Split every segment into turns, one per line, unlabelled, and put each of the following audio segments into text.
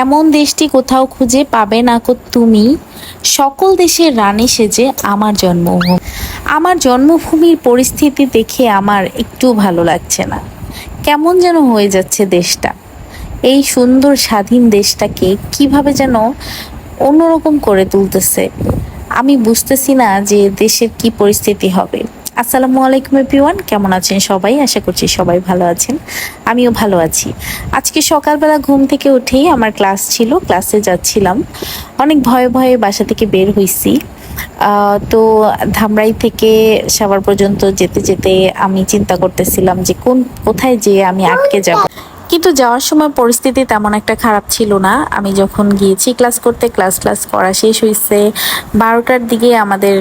এমন দেশটি কোথাও খুঁজে পাবে না কো তুমি? সকল দেশের রানী সেজে আমার জন্মভূমি। আমার জন্মভূমির পরিস্থিতি দেখে আমার একটু ভালো লাগছে না। কেমন যেন হয়ে যাচ্ছে দেশটা। এই সুন্দর স্বাধীন দেশটাকে কীভাবে যেন অন্যরকম করে তুলতেছে, আমি বুঝতেছি না যে দেশের কি পরিস্থিতি হবে। আসসালামু আলাইকুম এভরিওয়ান, কেমন আছেন সবাই? আশা করছি সবাই ভালো আছেন। আমিও ভালো আছি। আজকে সকালবেলা ঘুম থেকে উঠেই আমার ক্লাস ছিল, ক্লাসে যাচ্ছিলাম। অনেক ভয়ে ভয়ে বাসা থেকে বের হইছি। তো ধামরাই থেকে সাভার পর্যন্ত যেতে যেতে আমি চিন্তা করতেছিলাম যে কোন, কোথায় যেয়ে আমি আটকে যাব? কিন্তু যাওয়ার সময় পরিস্থিতি তেমন একটা খারাপ ছিল না। আমি যখন গিয়েছি ক্লাস করতে ক্লাস ক্লাস করা শেষ হয়েছে বারোটার দিকে আমাদের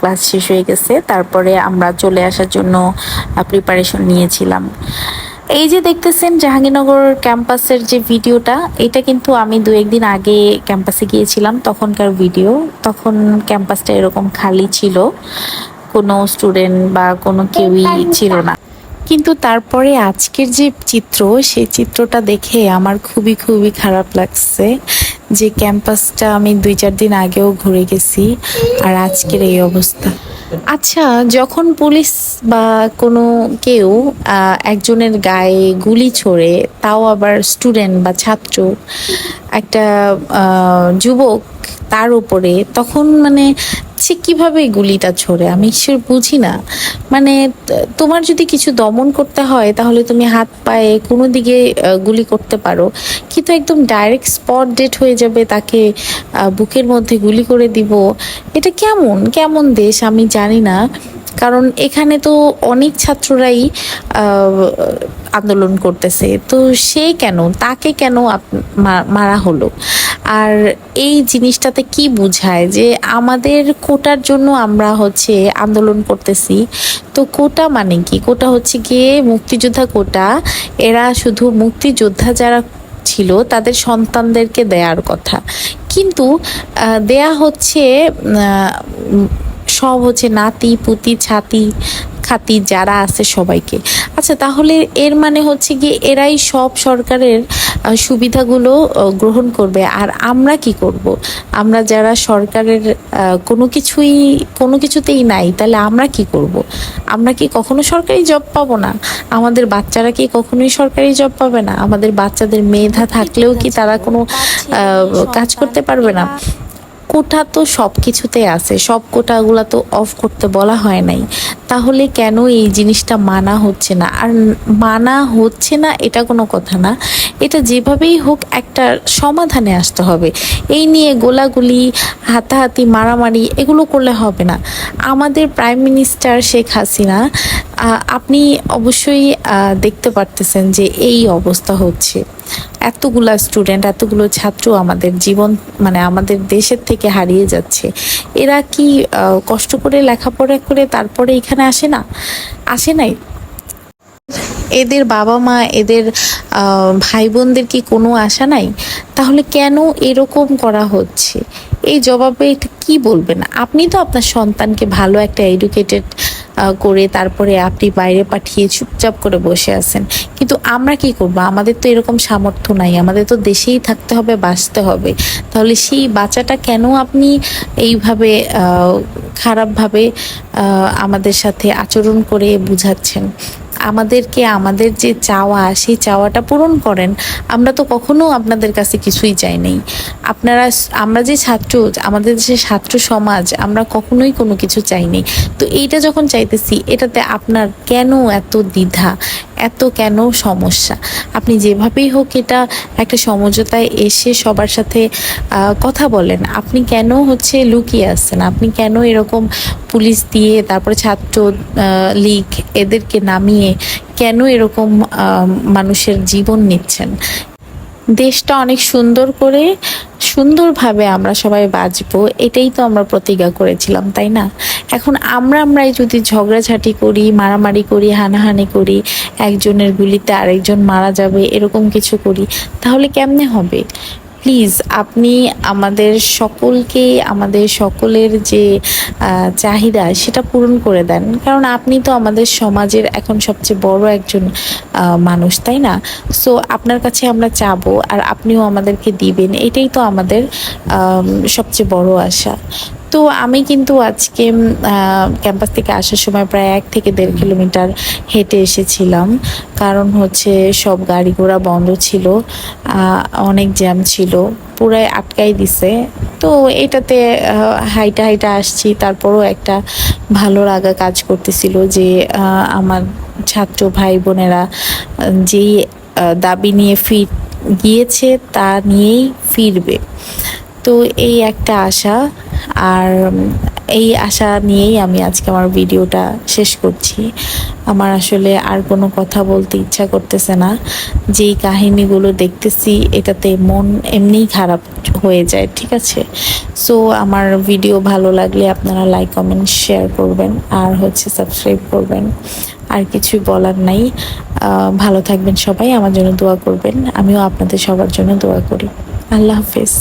ক্লাস শেষ হয়ে গেছে। তারপরে আমরা চলে আসার জন্য প্রিপারেশন নিয়েছিলাম। এই যে দেখতেছেন জাহাঙ্গীরনগর ক্যাম্পাসের যে ভিডিওটা এটা কিন্তু আমি দু একদিন আগে ক্যাম্পাসে গিয়েছিলাম তখনকার ভিডিও। তখন ক্যাম্পাসটা এরকম খালি ছিল। কোনো স্টুডেন্ট বা কোনো কেউই ছিল না। কিন্তু তারপরে আজকের যে চিত্র, সেই চিত্রটা দেখে আমার খুবই খুবই খারাপ লাগছে যে ক্যাম্পাসটা আমি দুই, চার দিন আগেও ঘুরে গেছি আর আজকের এই অবস্থা। আচ্ছা যখন পুলিশ বা কোনো কেউ একজনের গায়ে গুলি ছোড়ে, তাও আবার স্টুডেন্ট বা ছাত্র একটা যুবক তার উপরে, তখন মানে সে কীভাবে গুলিটা ছোড়ে আমি সে বুঝি না। মানে তোমার যদি কিছু দমন করতে হয়, তাহলে তুমি হাত পায়ে কোনো দিকে গুলি করতে পারো। কিন্তু একদম ডাইরেক্ট স্পট ডেট হয়ে যাবে তাকে বুকের মধ্যে গুলি করে দিব। এটা কেমন? কেমন দেশ? আমি জানি না। কারণ এখানে তো অনেক ছাত্ররাই আন্দোলন করতেছে। তো সে কেন? তাকে কেন মারা হলো? আর এই জিনিসটাতে কি বোঝায় যে আমাদের কোটার জন্য আমরা হচ্ছে আন্দোলন করতেছি? তো কোটা মানে কি? কোটা হচ্ছে গিয়ে মুক্তিযোদ্ধা কোটা। এরা শুধু মুক্তিযোদ্ধা যারা ছিল, তাদের সন্তানদেরকে দেওয়ার কথা। কিন্তু দেয়া হচ্ছে সব হচ্ছে নাতি, পুতি, ছাতি, খাতি যারা আছে সবাইকে। আচ্ছা তাহলে এর মানে হচ্ছে কি এরাই সব সরকারের সুবিধাগুলো গ্রহণ করবে। আর আমরা কি করব? আমরা যারা সরকারের কোনো কিছুই, কোনো কিছুতেই নাই, তাহলে আমরা কি করব? আমরা কি কখনো সরকারি জব পাবো না? আমাদের বাচ্চারা কি কখনোই সরকারি জব পাবে না? আমাদের বাচ্চাদের মেধা থাকলেও কি তারা কোনো কাজ করতে পারবে না? কোটা তো সব কিছুতে আছে। সব কোটাগুলো তো অফ করতে বলা হয় নাই। তাহলে কেন এই জিনিসটা মানা হচ্ছে না? আর মানা হচ্ছে না এটা কোনো কথা না। এটা যেভাবেই হোক একটা সমাধানে আসতে হবে। এই নিয়ে গোলাগুলি, হাতাহাতি, মারামারি এগুলো করলে হবে না। আমাদের প্রাইম মিনিস্টার শেখ হাসিনা আপনি অবশ্যই দেখতে পারতেছেন যে এই অবস্থা হচ্ছে। এতগুলা স্টুডেন্ট এতগুলো ছাত্র আমাদের জীবন মানে আমাদের দেশের থেকে হারিয়ে যাচ্ছে। এরা কি কষ্ট করে লেখাপড়া করে তারপরে এখানে আসে না? আসে নাই? এদের বাবা মা, এদের ভাই বোনদের কি কোনো আশা নাই? তাহলে কেন এরকম করা হচ্ছে? এই জবাবে কি বলবেন? আপনি তো আপনার সন্তানকে ভালো একটা এডুকেটেড করে তারপরে আপনি বাইরে পাঠিয়ে চুপচাপ করে বসে আছেন। কিন্তু আমরা কি করব? আমাদের তো এরকম সামর্থ্য নাই। আমাদের তো দেশেই থাকতে হবে, বাঁচতে হবে। তাহলে সেই বাচ্চাটা কেন আপনি এইভাবে খারাপভাবে আমাদের সাথে আচরণ করে বুঝাচ্ছেন? আমাদেরকে আমাদের যে চাওয়া, সেই চাওয়াটা পূরণ করেন, আমরা তো কখনো আপনাদের কাছে কিছুই চাই নাই। আপনারা আমরা যে ছাত্র, আমাদের যে ছাত্র সমাজ, আমরা কখনোই কোনো কিছু চাইনি তো এইটা যখন চাইতেছি, এটাতে আপনার কেন এত দ্বিধা? এত কেন সমস্যা? আপনি যেভাবেই হোক এটা একটা সমঝোতায় এসে সবার সাথে কথা বলেন। আপনি কেন হচ্ছে লুকিয়ে আসছেন? আপনি কেন এরকম পুলিশ দিয়ে তারপরে ছাত্র লীগ এদেরকে নামিয়ে কেন এরকম মানুষের জীবন নিচ্ছেন? দেশটা অনেক সুন্দর করে সুন্দরভাবে আমরা সবাই বাঁচবো, এটাই তো আমরা প্রতিজ্ঞা করেছিলাম, তাই না? এখন আমরা আমরাই যদি ঝগড়াঝাটি করি, মারামারি করি, হানাহানি করি, একজনের গুলিতে আরেকজন মারা যাবে, এরকম কিছু করি, তাহলে কেমনে হবে? প্লিজ আপনি আমাদের সকলকে, আমাদের সকলের যে চাহিদা, সেটা পূরণ করে দেন। কারণ আপনি তো আমাদের সমাজের এখন সবচেয়ে বড় একজন মানুষ, তাই না? সো আপনার কাছে আমরা চাবো আর আপনিও আমাদেরকে দিবেন। এটাই তো আমাদের সবচেয়ে বড় আশা। তো আমি কিন্তু আজকে ক্যাম্পাস থেকে আসার সময় প্রায় এক থেকে দেড় কিলোমিটার হেঁটে এসেছিলাম। কারণ হচ্ছে সব গাড়ি ঘোড়া বন্ধ ছিল অনেক জ্যাম ছিল পুরাই আটকাই দিছে। তো এটাতে হাইটা হাইটা আসছি তারপরও একটা ভালো লাগা কাজ করতেছিল যে আমার ছাত্র ভাই বোনেরা যেই দাবি নিয়ে ফির গিয়েছে তা নিয়েই ফিরবে। তো এই একটা আশা। আর এই আশা নিয়েই আমি আজকে আমার ভিডিওটা শেষ করছি। আমার আসলে আর কোনো কথা বলতে ইচ্ছা করতেছে না। যেই কাহিনীগুলো দেখতেছি, এটাতে মন এমনিই খারাপ হয়ে যায়, ঠিক আছে? সো আমার ভিডিও ভালো লাগলে আপনারা লাইক কমেন্ট শেয়ার করবেন আর হচ্ছে সাবস্ক্রাইব করবেন। আর কিছুই বলার নাই। ভালো থাকবেন সবাই, আমার জন্য দোয়া করবেন। আমিও আপনাদের সবার জন্য দোয়া করি। আল্লাহ হাফেজ।